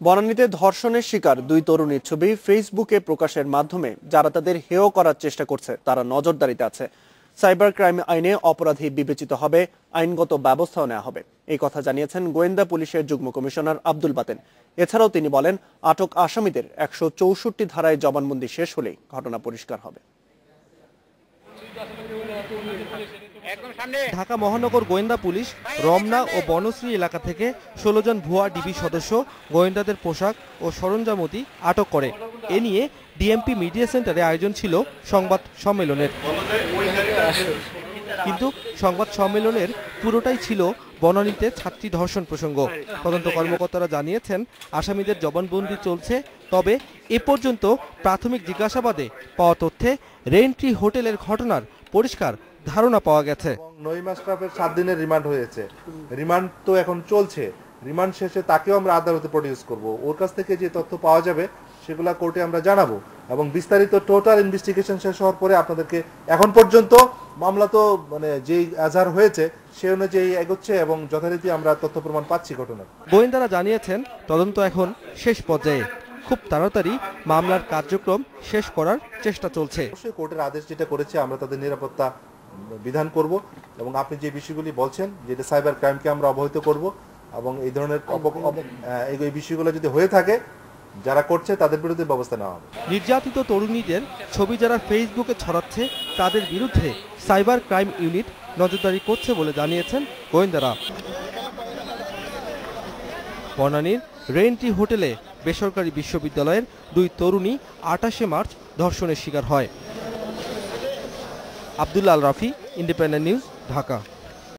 বনানীতে ধর্ষণের শিকার দুই তরুণীর ছবি ফেসবুকে প্রকাশের মাধ্যমে, যারা তাদের হেয় করার চেষ্টা করছে, তারা নজরদারিতে আছে। সাইবার ক্রাইম আইনে অপরাধী বিবেচিত হবে, আইনগত ব্যবস্থাও নেওয়া হবে। এই কথা জানিয়েছেন গোয়েন্দা পুলিশের যুগ্ম কমিশনার আব্দুল বাতেন। এছাড়াও তিনি বলেন, আটক আসামিদের একশো চৌষট্টি ধারায় জবানবন্দি শেষ হলেই ঘটনা পরিষ্কার হবে। ঢাকা মহানগর গোয়েন্দা পুলিশ রমনা ও বনশ্রী এলাকা থেকে ষোলো জন ভুয়া ডিবি সদস্য গোয়েন্দাদের পোশাক ও সরঞ্জামতি আটক করে। এ নিয়ে ডিএমপি মিডিয়া সেন্টারে আয়োজন ছিল সংবাদ সম্মেলনের। কিন্তু সংবাদ সম্মেলনের পুরোটাই ছিল বনানীতে ছাত্রী ধর্ষণ প্রসঙ্গ। তদন্ত কর্মকর্তারা জানিয়েছেন আসামিদের জবানবন্দি চলছে তবে এ পর্যন্ত প্রাথমিক জিজ্ঞাসাবাদে পাওয়া তথ্যে রেন্ট্রি হোটেলের ঘটনার পরিষ্কার ধারণা পাওয়া গেছে। নইম আশরাফের সাত দিনের রিমান্ড হয়েছে। রিমান্ড তো এখন চলছে। রিমান্ড শেষে তাকেও আমরা আদালতে প্রডিউস করব। ওর কাছ থেকে যে তথ্য পাওয়া যাবে সেগুলা কোর্টে আমরা জানাব। এবং বিস্তারিত টোটাল ইনভেস্টিগেশন শেষ হওয়ার পরে আপনাদেরকে এখন পর্যন্ত মামলা তো মানে যেই আজহার হয়েছে সে অনুযায়ী এগোচ্ছে এবং যথারীতি আমরা তথ্য প্রমাণ পাচ্ছি ঘটনার। গোয়েন্দারা জানিয়েছেন তদন্ত এখন শেষ পর্যায়ে। খুব তাড়াতাড়ি মামলার কার্যক্রম শেষ করার চেষ্টা চলছে। অবশ্যই কোর্টের আদেশ যেটা করেছে আমরা তাদের নিরাপত্তা বিধান করব এবং আপনি যে বিষয়গুলি বলছেন যেটা সাইবার ক্রাইমকে আমরা অবহিত করব এবং এই ধরনের এই বিষয়গুলো যদি হয়ে থাকে যারা করছে তাদের বিরুদ্ধে ব্যবস্থা নেওয়া হবে। নির্যাতিত তরুণীদের ছবি যারা ফেসবুকে ছড়াচ্ছে তাদের বিরুদ্ধে সাইবার ক্রাইম ইউনিট নজরদারি করছে বলে জানিয়েছেন গোয়েন্দারা। বনানীর রেন্টি হোটেলে বেসরকারি বিশ্ববিদ্যালয়ের দুই তরুণী আটাশে মার্চ ধর্ষণের শিকার হয়। Abdullah Al Rafi, Independent News, Dhaka.